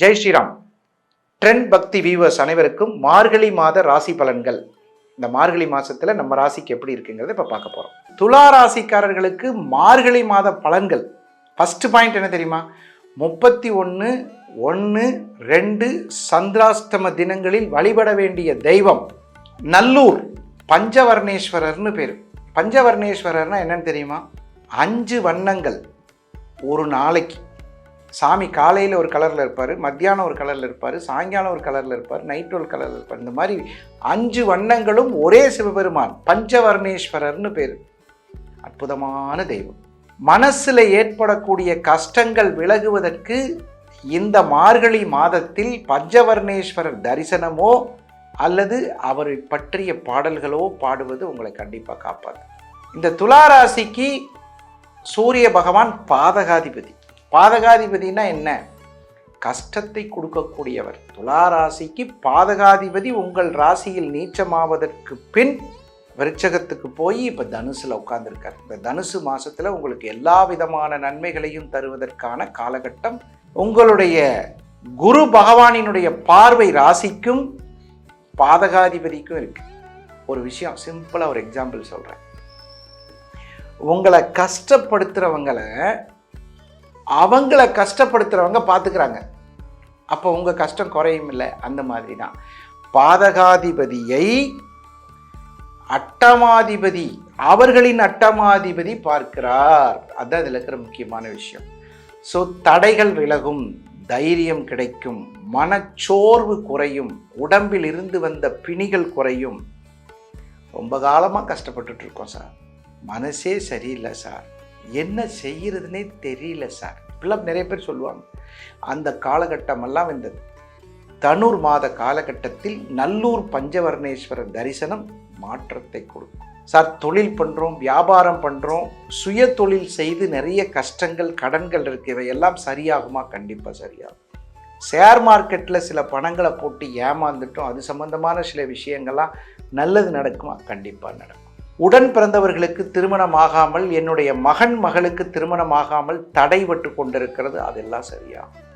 Jai Shriram. Trend Bhakti viewers அனைவருக்கும் மார்கழி மாத ராசி பலன்கள். இந்த மார்கழி மாசத்துல நம்ம ராசிக்கு எப்படி இருக்குங்கிறத இப்போ பார்க்க போறோம். துலா ராசிக்காரர்களுக்கு மார்கழி மாத பலன்கள். ஃபர்ஸ்ட் பாயிண்ட் என்ன தெரியுமா? முப்பத்தி ஒன்று ஒன்று ரெண்டு சந்திராஷ்டம தினங்களில் வழிபட வேண்டிய தெய்வம் நல்லூர். பஞ்சவர்ணேஸ்வரர்னு பேர். பஞ்சவர்ணேஸ்வரர்னா என்னன்னு தெரியுமா? அஞ்சு வண்ணங்கள். ஒரு நாளைக்கு. சாமி காலையில் ஒரு கலரில் இருப்பார் மத்தியானம் ஒரு கலரில் இருப்பார் சாயங்காலம் ஒரு கலரில் இருப்பார் நைட் ஒரு கலரில் இருப்பார். இந்த மாதிரி அஞ்சு வண்ணங்களும் ஒரே சிவபெருமான் பஞ்சவர்ணேஸ்வரர்னு பேர். அற்புதமான தெய்வம். மனசில் ஏற்படக்கூடிய கஷ்டங்கள் விலகுவதற்கு இந்த மார்கழி மாதத்தில் பஞ்சவர்ணேஸ்வரர் தரிசனமோ அல்லது அவரை பற்றிய பாடல்களோ பாடுவது உங்களை கண்டிப்பாக காப்பாது இந்த துளாராசிக்கு சூரிய பகவான் பாதகாதிபதி. பாதகாதிபதினா என்ன? கஷ்டத்தை கொடுக்கக்கூடியவர். துலா ராசிக்கு பாதகாதிபதி உங்கள் ராசியில் நீச்சமாவதற்கு பின் விருச்சகத்துக்கு போய் இப்போ தனுசில் உட்காந்துருக்கார் இந்த தனுசு மாதத்தில் உங்களுக்கு எல்லா விதமான நன்மைகளையும் தருவதற்கான காலகட்டம் உங்களுடைய குரு பகவானினுடைய பார்வை ராசிக்கும் பாதகாதிபதிக்கும் இருக்கு. ஒரு விஷயம் சிம்பிளாக ஒரு எக்ஸாம்பிள் சொல்கிறேன் உங்களை கஷ்டப்படுத்துகிறவங்களை அவங்கள கஷ்டப்படுத்துகிறவங்க பார்த்துக்கிறாங்க அப்போ உங்கள் கஷ்டம் குறையும் இல்லை. அந்த மாதிரி தான் பாதகாதிபதியை அட்டமாதிபதி அவர்களின் அட்டமாதிபதி பார்க்கிறார். அதுதான் இதில் இருக்கிற முக்கியமான விஷயம். ஸோ தடைகள் விலகும் தைரியம் கிடைக்கும் மனச்சோர்வு குறையும் உடம்பில் இருந்து வந்த பிணிகள் குறையும். ரொம்ப காலமாக கஷ்டப்பட்டுட்ருக்கோம் சார். மனசே சரியில்லை சார். என்ன செய்யறதுனே தெரியல சார் இப்படிலாம் நிறைய பேர் சொல்லுவாங்க. அந்த காலகட்டமெல்லாம் இந்த தனுர் மாத காலகட்டத்தில் நல்லூர் பஞ்சவர்ணேஸ்வரர் தரிசனம் மாற்றத்தை கொடுக்கும். சார் தொழில் பண்ணுறோம் வியாபாரம் பண்ணுறோம் சுய தொழில் செய்து நிறைய கஷ்டங்கள் கடன்கள் இருக்கு. இவையெல்லாம் சரியாகுமா? கண்டிப்பாக சரியாகும். ஷேர் மார்க்கெட்டில் சில பணங்களை போட்டு ஏமாந்துட்டோம். அது சம்மந்தமான சில விஷயங்கள்லாம் நல்லது நடக்குமா? கண்டிப்பாக நடக்கும். உடன் பிறந்தவர்களுக்கு திருமணம் ஆகாமல் என்னுடைய மகன் மகளுக்கு திருமணம் ஆகாமல் தடைபட்டு கொண்டிருக்கிறது அதெல்லாம் சரியாகும்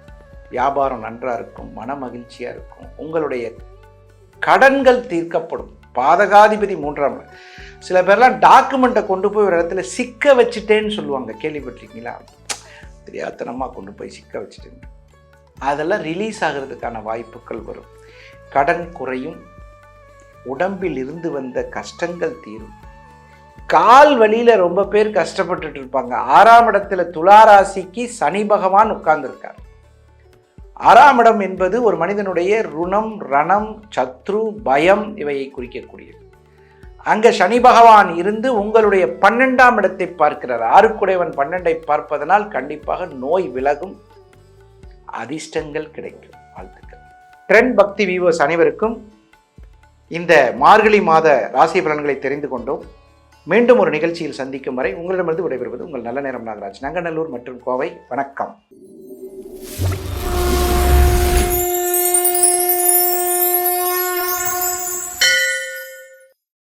வியாபாரம் நன்றாக இருக்கும் மன மகிழ்ச்சியாக இருக்கும். உங்களுடைய கடன்கள் தீர்க்கப்படும். பாதகாதிபதி மூன்றாம் சில பேர்லாம் டாக்குமெண்ட்டை கொண்டு போய் ஒரு இடத்துல சிக்க வச்சுட்டேன்னு சொல்லுவாங்க. கேள்விப்பட்டிருக்கீங்களா? தெரியாத்தனமாக கொண்டு போய் சிக்க வச்சுட்டேன் அதெல்லாம் ரிலீஸ் ஆகிறதுக்கான வாய்ப்புகள் வரும். கடன் குறையும். உடம்பில் இருந்து வந்த கஷ்டங்கள் தீரும். கால் வழியில் ரொம்ப பேர் கஷ்டப்பட்டுட்டு இருப்பாங்க. ஆறாம் இடத்துல துலா ராசிக்கு சனி பகவான் உட்கார்ந்துருக்கார். ஆறாம் இடம் என்பது ஒரு மனிதனுடைய ருணம் ரணம் சத்ரு பயம் இவையை குறிக்கக்கூடியது. அங்க சனி பகவான் இருந்து உங்களுடைய பன்னெண்டாம் இடத்தை பார்க்கிறார். ஆறுக்குடையவன் பன்னெண்டை பார்ப்பதனால் கண்டிப்பாக நோய் விலகும் அதிர்ஷ்டங்கள் கிடைக்கும். வாழ்த்துக்கள். ட்ரெண்ட் பக்தி விவோஸ் அனைவருக்கும் இந்த மார்கழி மாத ராசி பலன்களை தெரிந்து கொண்டோம். மீண்டும் ஒரு நிகழ்ச்சியில் சந்திக்கும் வரை உங்களிடமிருந்து விடைபெறுவது உங்கள் நல்ல நேரம் நாகராஜ். நங்கநல்லூர் மற்றும் கோவை. வணக்கம்.